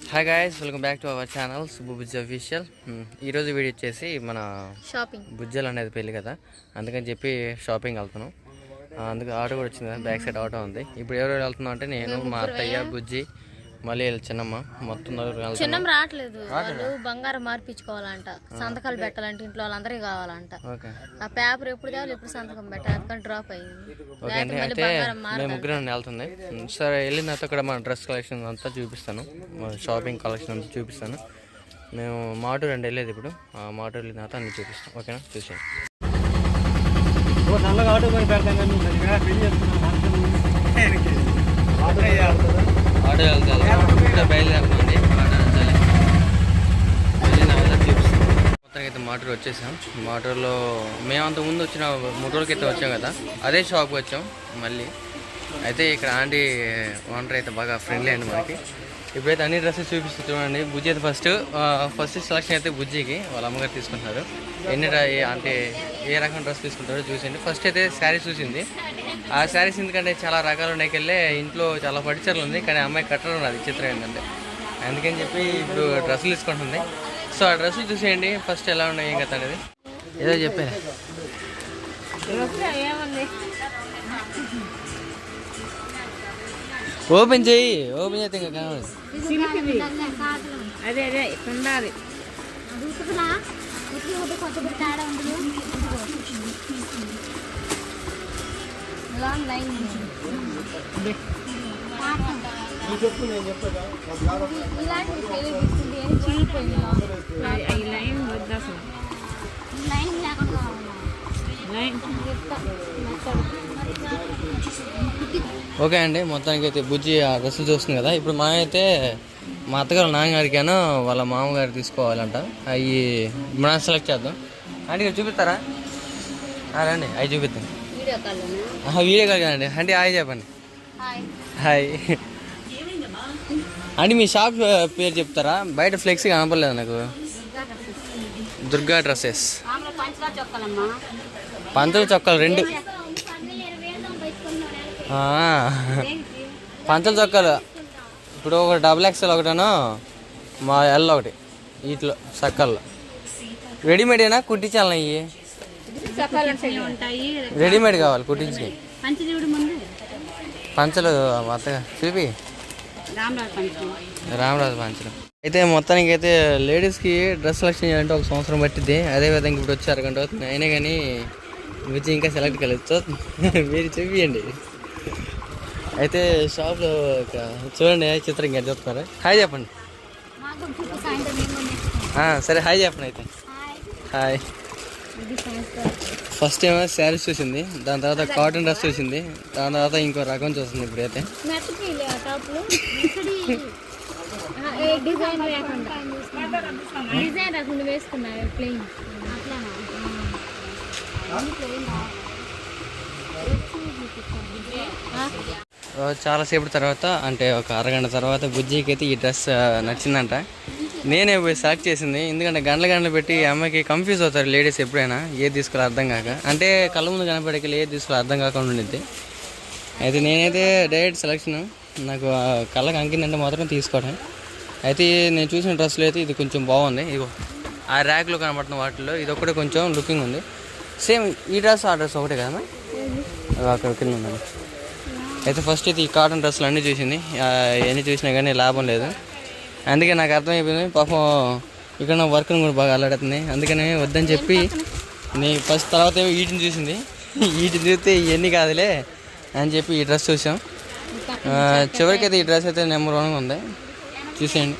Hi guys welcome back to our channel Subbu Bujji official ఈరోజు video వచ్చేసి మన shopping బుజ్జలు అనేది పెళ్ళి కదా అందుకని చెప్పి షాపింగ్ వెళ్తున్నాం. అందుకు ఆటో కూడా వచ్చింది బ్యాక్ సైడ్ ఆటో ఉంది. ఇప్పుడు ఎవరు వెళ్తున్నాం అంటే నేను మా అత్తయ్య బుజ్జి మళ్ళీ చిన్నమ్మ మొత్తం చిన్నం రావట్లేదు. వాళ్ళు బంగారం మార్పించుకోవాలంట. సంతకాలు పెట్టాలంటే ఇంట్లో వాళ్ళందరికీ కావాలంట. ఆ పేపర్ ఎప్పుడు తేవాలి ఎప్పుడు సంతకం పెట్టాలి. అందుకని డ్రాప్ అయ్యింది ఓకే అండి మళ్ళీ అయితే మేము ముగ్గురం వెళ్తుంది. సరే వెళ్ళిన తర్వాత ఇక్కడ మన డ్రెస్ కలెక్షన్ అంతా చూపిస్తాను. షాపింగ్ కలెక్షన్ అంతా చూపిస్తాను. మేము మాటూరు అండి వెళ్ళేది ఇప్పుడు. ఆ మాటూరు వెళ్ళిన తర్వాత అన్ని చూపిస్తాం. ఓకేనా? చూసాను నల్లగా ఆటో కొని పెడతాం కానీ నువ్వు సరిగ్గా పెళ్ళి చేస్తున్నావు ఆటో ఆటో వెళ్తాను ఇంకా బయలుదేరుతుంది ఆటో వెళ్ళిన తర్వాత చూపిస్తాం మొత్తానికి అయితే మాటూరు వచ్చేసాం. మోటార్లో మేము అంత ముందు వచ్చిన మూడు రోజుల క్రితం వచ్చాం కదా అదే షాప్కి వచ్చాం మళ్ళీ. అయితే ఇక్కడ ఆంటీ ఓనర్ అయితే బాగా ఫ్రెండ్లీ అండి మనకి. ఇప్పుడైతే అన్ని డ్రెస్సెస్ చూపిస్తూ చూడండి. బుజ్జి అయితే ఫస్ట్ ఫస్ట్ సెలక్షన్ అయితే బుజ్జికి వాళ్ళ అమ్మగారు తీసుకుంటున్నారు. ఎన్ని ఏ- అంటే ఏ రకం డ్రెస్ తీసుకుంటారో చూసింది ఫస్ట్ అయితే శారీ చూసింది. ఆ శారీస్ ఎందుకంటే చాలా రకాలు ఉన్నాయి వెళ్ళే ఇంట్లో చాలా ఫర్నిచర్లు ఉంది కానీ అమ్మాయి కట్టడం ఉన్నది చిత్రం ఏంటంటే. అందుకని చెప్పి ఇప్పుడు డ్రెస్సులు తీసుకుంటుంది. సో ఆ డ్రెస్సులు చూసేయండి ఫస్ట్ ఎలా ఉన్నాయి ఏం కదా అనేది. ఏదో చెప్పారు ఓపెన్ చెయ్యి ఓపెన్ చేస్తే ఇంకా కావాలి అదే అదే ఉండాలి లాంగ్ లైన్ లైన్ వద్దు అసలు లైన్ లేకుండా ఓకే అండి మొత్తానికి అయితే బుజ్జి ఆ డ్రెస్సులు చూస్తుంది కదా. ఇప్పుడు మా అయితే మా అత్తగారు నాన్నగారికేనో వాళ్ళ మామగారు తీసుకోవాలంట. అవి మనం సెలెక్ట్ చేద్దాం. అంటే ఇక్కడ చూపిస్తారా? రండి అవి చూపిద్దాం. వీడియో కాల్ కదండి. అంటే హాయ్ చెప్పండి. హాయ్. అంటే మీ షాప్ పేరు చెప్తారా? బయట ఫ్లెక్స్ కనపడలేదు నాకు? దుర్గా డ్రెస్సెస్. పంతుల చొక్కాలు రెండు. ఆ, పంచల చొక్కాలు. ఇప్పుడు ఒక డబుల్ ఎక్స్ఎల్ ఒకటను? మా ఎల్ ఒకటి. వీటిలో చక్కల్లో. రెడీమేడేనా? కుట్టించాలన్నా ఇవి ఉంటాయి. రెడీమేడ్ కావాలి కుట్టించి పంచదేవుడు ముందు? పంచలు అత్తగా చూపి. రామరాజు పంచం రామరాజు పంచలు అయితే మొత్తానికి అయితే లేడీస్కి డ్రెస్ సెలెక్షన్ చేయాలంటే ఒక సంవత్సరం పట్టింది అదే విధంగా ఇప్పుడు వచ్చి అరగంట అవుతుంది. అయినా కానీ వచ్చి ఇంకా సెలెక్ట్ కలవచ్చు మీరు చూపియండి. అయితే షాప్లో ఒక చూడండి చిత్రం ఇంకా చెప్తున్నారు హాయ్ చెప్పండి. సరే హాయ్ చెప్పండి అయితే. హాయ్ ఫస్ట్ ఏమో శారీస్ చూసింది దాని తర్వాత కాటన్ డ్రెస్ చూసింది దాని తర్వాత ఇంకో రకం చూస్తుంది ఇప్పుడైతే. చాలాసేపు తర్వాత అంటే ఒక అరగంట తర్వాత బుజ్జికి అయితే ఈ డ్రెస్ నచ్చిందంట. నేనే పోయి సెలెక్ట్ చేసింది. ఎందుకంటే గంటల గంటలు పెట్టి అమ్మాయికి కన్ఫ్యూజ్ అవుతారు లేడీస్ ఎప్పుడైనా ఏది తీసుకోవాలి అర్థం కాక. అంటే కళ్ళ ముందు కనపడేకి ఏది తీసుకోవాలి అర్థం కాకుండా ఉండిద్ది. అయితే నేనైతే డైరెక్ట్ సెలెక్షన్ నాకు కళ్ళకి అంకిందంటే మాత్రం తీసుకోవడం అయితే నేను చూసిన డ్రెస్సులు అయితే ఇది కొంచెం బాగుంది. ఇగో ఆ ర్యాక్లో కనబడుతున్న వాటిలో ఇది ఒకటే కొంచెం లుకింగ్ ఉంది. సేమ్ ఈ డ్రెస్ ఆ డ్రెస్ ఒకటే కదా అక్కడ కింద ఉన్నది అయితే ఫస్ట్ అయితే ఈ కాటన్ డ్రెస్సులు అన్నీ చూసింది. ఎన్ని చూసినా కానీ లాభం లేదు. అందుకే నాకు అర్థమైపోయింది. పాపం ఇక్కడ నా వర్క్ కూడా బాగా అల్లాడుతుంది అందుకని వద్దని చెప్పి నీ ఫస్ట్ తర్వాత ఏమో వీటిని చూసింది. వీటిని చూస్తే ఇవన్నీ కాదులే అని చెప్పి ఈ డ్రెస్ చూసాం. ఆ, చివరికైతే ఈ డ్రెస్ అయితే నెంబర్ వన్గా ఉంది. చూసేయండి.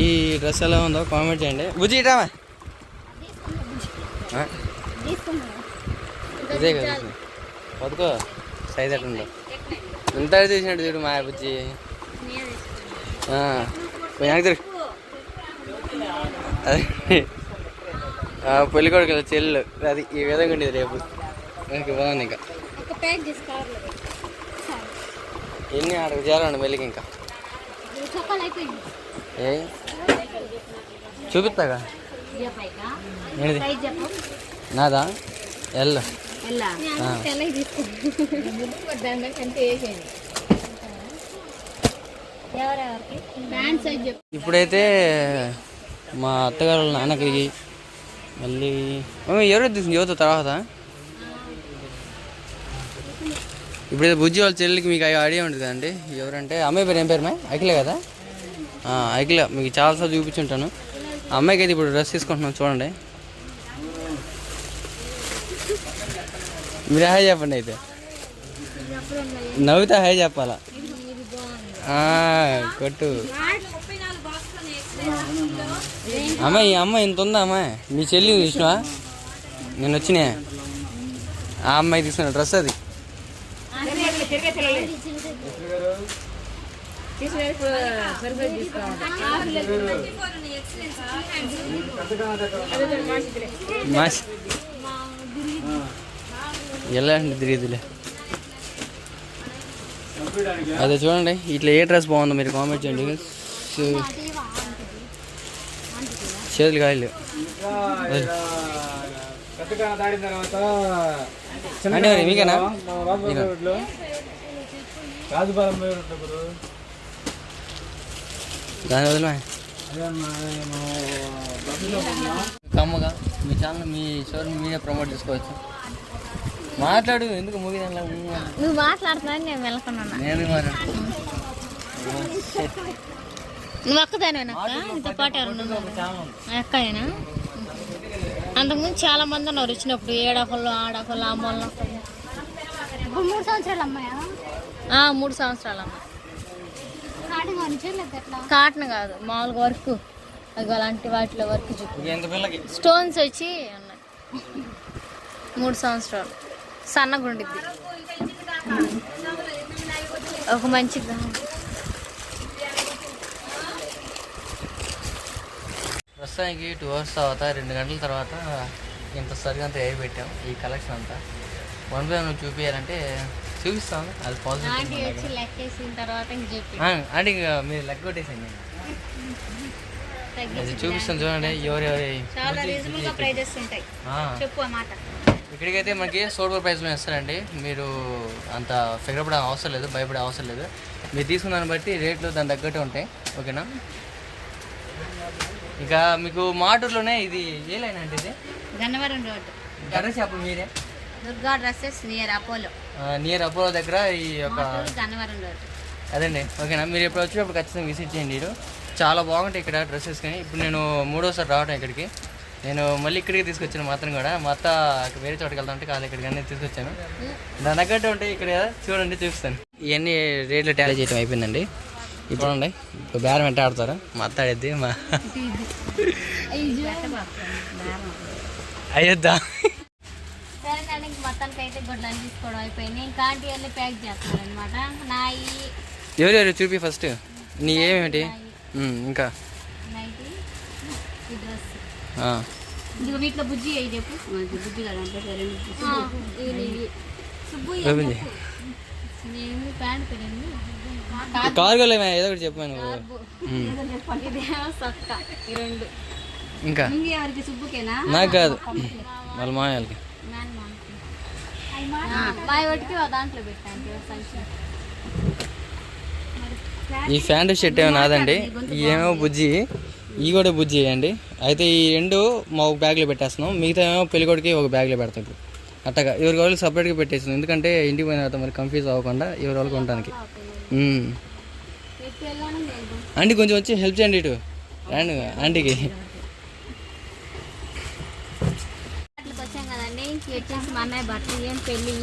ఈ డ్రెస్ ఎలా ఉందో కామెంట్ చేయండి. బుజ్జి ఇటామా ఆ, ఇదే కదా వదుకో సైజ్ ఎట్లా ఉందో ఎంత చూసినట్టు చూడు మా బుజ్జి. వెనక్కి తిరుగు. అదే. ఆ, పెళ్ళి కొడుకు చెల్లు అది ఈ విధంగా ఉండేది రేపు. ఇంకా. బాగుంది ఇంకా ఎన్ని ఆడకు చేయాలండి మెల్లికి ఇంకా? ఏ? చూపిస్తాగా? ఏంటిది? సైజ్ చెప్పు. నాదా? ఎల్ ఎలా తెల్లకి తీసుకుంటాను దాని కంటే వేసేయండి ఎవరెవరికి ప్యాంట్ సైజ్ చెప్పు ఇప్పుడైతే మా అత్తగారు వాళ్ళ నాన్నకి మళ్ళీ ఎవరు తీసుకుంది యువత తర్వాత? ఇప్పుడైతే బుజ్జి వాళ్ళ చెల్లికి మీకు ఐడియా ఉంటుంది కదండి. ఎవరంటే అమ్మాయి పేరు ఏం పేరు మా అఖిలే కదా? ఆ, అఖిల మీకు చాలాసార్లు చూపించుంటాను. ఆ అమ్మాయికి అయితే ఇప్పుడు డ్రెస్ తీసుకుంటున్నాం చూడండి. మీరు హాయ్ చెప్పండి అయితే. నవ్వుతా హాయ్ చెప్పాలా? కొట్టు. అమ్మాయి ఈ అమ్మాయి ఇంత ఉందా అమ్మాయి? మీ చెల్లి చూసినావా? నేను వచ్చినా. ఆ అమ్మాయి తీసుకున్న డ్రెస్ అది. ఎలా అండి తిరిగిదిలే అదే చూడండి. ఇట్లా ఏ డ్రెస్ బాగుందో మీరు కామెంట్ చేయండి. చేతులు కాయలు. అంటే మీకేనా? దాని వదిలే. కమ్మగా మీ ఛానల్ మీ షోరూమ్ మీరే ప్రమోట్ చేసుకోవచ్చు. మాట్లాడు ఎందుకు మూవీ నువ్వు మాట్లాడుతున్నావు నేను వెళ్ళకున్నా నేను నువ్వు ఒక్కదానివేనక్క ఇంత పాటు అంతకుముందు చాలా మంది ఉన్నారు వచ్చినప్పుడు ఏడొకళ్ళు ఆడొకళ్ళు అమ్మోళ్ళు ఇప్పుడు మూడు సంవత్సరాలు అమ్మాయా? ఆ, మూడు సంవత్సరాలు అమ్మ. కాటన్ కాదు మామూలుగా వర్క్. అది అలాంటి వాటిలో వర్క్ చూపు స్టోన్స్ వచ్చి ఉన్నాయి మూడు సంవత్సరాలు. సన్నగా ఉండిద్ది ఒక మంచి ప్రస్తుతానికి టూ అవర్స్ తర్వాత రెండు గంటల తర్వాత ఇంత సరిగా అంతా ఎయిర్ పెట్టాం ఈ కలెక్షన్ అంతా. వన్ బై వన్ చూపించాలంటే చూపిస్తాను అది పాజిటివ్ అంటే ఇక మీరు లెక్క కొట్టేసండి అది చూపిస్తాను చూడండి ఎవరెవరి చెప్పు ఆ మాట. ఇక్కడికైతే మనకి సోల్వర్ ప్రైస్లో ఇస్తారండి మీరు అంత ఫిగర్ పడే అవసరం లేదు భయపడే అవసరం లేదు. మీరు తీసుకున్న దాన్ని బట్టి రేట్లు దాని తగ్గట్టు ఉంటాయి. ఓకేనా? ఇక మీకు మాటూరులోనే ఇది ఏ లైన్ అంటే ఇది? గన్నవరం రోడ్. అడ్రస్ చెప్పండి మీరే Durga dresses near Apollo. Near Apollo దగ్గర ఈ యొక్క గన్నవరం రోడ్. అదండి. ఓకేనా? మీరు ఎప్పుడు వచ్చినప్పుడు ఖచ్చితంగా విజిట్ చేయండి. మీరు చాలా బాగుంటాయి ఇక్కడ డ్రెస్సెస్ కానీ. ఇప్పుడు నేను మూడోసారి రావడం ఇక్కడికి. నేను మళ్ళీ ఇక్కడికి తీసుకొచ్చాను మాత్రం కూడా. మా అత్త వేరే చోటుకి వెళ్తా ఉంటే కాదు ఇక్కడికి అన్నీ తీసుకొచ్చాను. దాని తగ్గట్టు ఉంటాయి ఇక్కడ చూడండి చూపిస్తాను. ఇవన్నీ రేట్లు టాలీ చేయడం అయిపోయిందండి. ఇప్పుడు చూడండి ఇప్పుడు బేరం వెంట ఆడతారు? మా అత్త ఆడిద్ది మా అయ్యొద్దా? సరే దానికి మొత్తానికి అయితే గుడ్లను తీసుకోవడం అయిపోయింది. ఇంకా ఆంటీ వెళ్ళి ప్యాక్ చేస్తారు అనమాట నాయి. ఎవరెవరు చూపి ఫస్ట్ నీ ఏమేమిటి? ఇంకా. ఇదిగో వీటిలో బుజ్జి అయ్యి చెప్పు? బుజ్జి కదా అంటే కార్గోలో ఏమైనా ఏదో ఒకటి చెప్పాను ఇంకా? నాకు కాదు. వాళ్ళ మాయాలకి ఈ ప్యాంటు షర్ట్ ఏమో నాదండి. ఏమో బుజ్జి. ఈ కూడా బుజ్జి అండి. అయితే ఈ రెండు మా ఒక బ్యాగ్లో పెట్టేస్తున్నాం. మిగతా ఏమో పెళ్ళికొడికి ఒక బ్యాగ్లో పెడతాం ఇప్పుడు అట్టగా ఎవరి వాళ్ళకి సపరేట్గా పెట్టేస్తుంది ఎందుకంటే ఇంటికి పోయిన తర్వాత మరి కన్ఫ్యూజ్ అవ్వకుండా ఎవరి వాళ్ళకి ఉండడానికి. ఉమ్. ఆంటీ కొంచెం వచ్చి హెల్ప్ చేయండి ఇటు. రండి ఆంటీకి. వచ్చేసి మా అన్నయ్య బట్టలు ఏం పెళ్ళి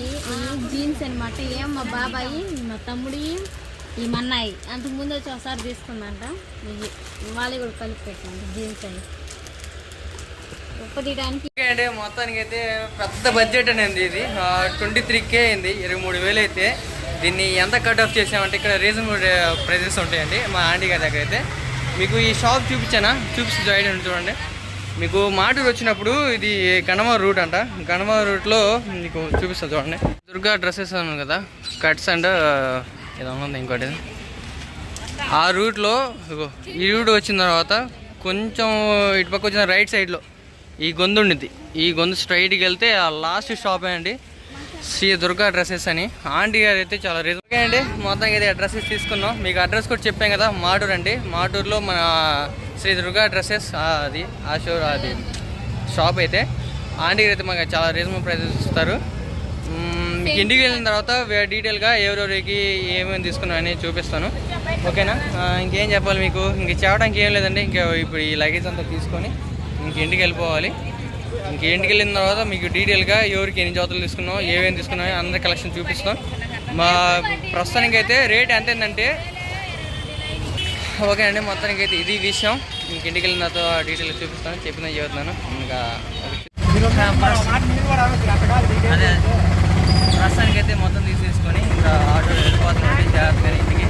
జీన్స్ అనమాట ఏం మా బాబాయి మా తమ్ముడి ఈ మా అంతకుముందు ముందు వచ్చి ఒకసారి తీసుకుందంట. ఇవి వాళ్ళకి కూడా కలిపి పెట్టాను జీన్స్ అవి. అంటే మొత్తానికి అయితే పెద్ద బడ్జెట్ అనేది ఇది. ట్వంటీ త్రీ కే అయింది. ఇరవై మూడు వేలు అయితే. దీన్ని ఎంత కట్ ఆఫ్ చేసామంటే ఇక్కడ రీజనబుల్ ప్రైజెస్ ఉంటాయండి మా ఆంటీ గారి దగ్గర అయితే. మీకు ఈ షాప్ చూపించానా? చూపిస్తూ జాయిన్ అయ్యండి చూడండి. మీకు మాటూరు వచ్చినప్పుడు ఇది గణమ రూట్ అంట. గణమ రూట్లో మీకు చూపిస్తాను చూడండి. దుర్గా డ్రెస్సెస్ అన్నాను కదా. కట్స్ అండ్ ఏదో ఇంకోటి. ఆ రూట్లో ఈ రూట్ వచ్చిన తర్వాత కొంచెం ఇటు పక్క వచ్చిన రైట్ సైడ్లో ఈ గొంతు ఉండిద్ది. ఈ గొంతు స్ట్రైట్కి వెళ్తే ఆ లాస్ట్ షాపే అండి. శ్రీ దుర్గా డ్రెస్సెస్ అని. ఆంటీ గారు అయితే చాలా రీజన్ అండి. మొత్తం అయితే డ్రెస్సెస్ తీసుకున్నాం. మీకు అడ్రస్ కూడా చెప్పాం కదా మాటూరు అండి. మాటూరులో మన శ్రీ దుర్గా డ్రెస్సెస్ అది ఆ షో అది షాప్ అయితే. ఆంటీ గారు అయితే మాకు చాలా రీజనబుల్ ప్రైజెస్ ఇస్తారు. మీకు ఇంటికి వెళ్ళిన తర్వాత డీటెయిల్గా ఎవరెవరికి ఏమేమి తీసుకున్నాం అని చూపిస్తాను. ఓకేనా? ఇంకేం చెప్పాలి మీకు? ఇంక చెప్పడానికి ఏం లేదండి. ఇంకా ఇప్పుడు ఈ లగేజ్ అంతా తీసుకొని ఇంటికి వెళ్ళిపోవాలి? ఇంక ఇంటికి వెళ్ళిన తర్వాత మీకు డీటెయిల్గా ఎవరికి ఎన్ని జోతలు తీసుకున్నాం ఏమేమి తీసుకున్నాం అందరి కలెక్షన్ చూపిస్తాం. మా ప్రస్తుతానికి అయితే రేట్ ఎంత ఏంటంటే ఓకే అండి మొత్తానికి అయితే ఇది విషయం. ఇంక ఇంటికి వెళ్ళిన తర్వాత డీటెయిల్గా చూపిస్తాను చెప్పిన చెబుతున్నాను. ఇంకా అదే ప్రస్తుతానికి అయితే మొత్తం తీసేసుకొని ఇంకా ఆటో వెళ్ళిపోతున్నాం జాగ్రత్తగా ఇంటికి.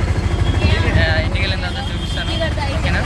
ఇంటికి వెళ్ళిన తర్వాత చూపిస్తాను ఓకేనా?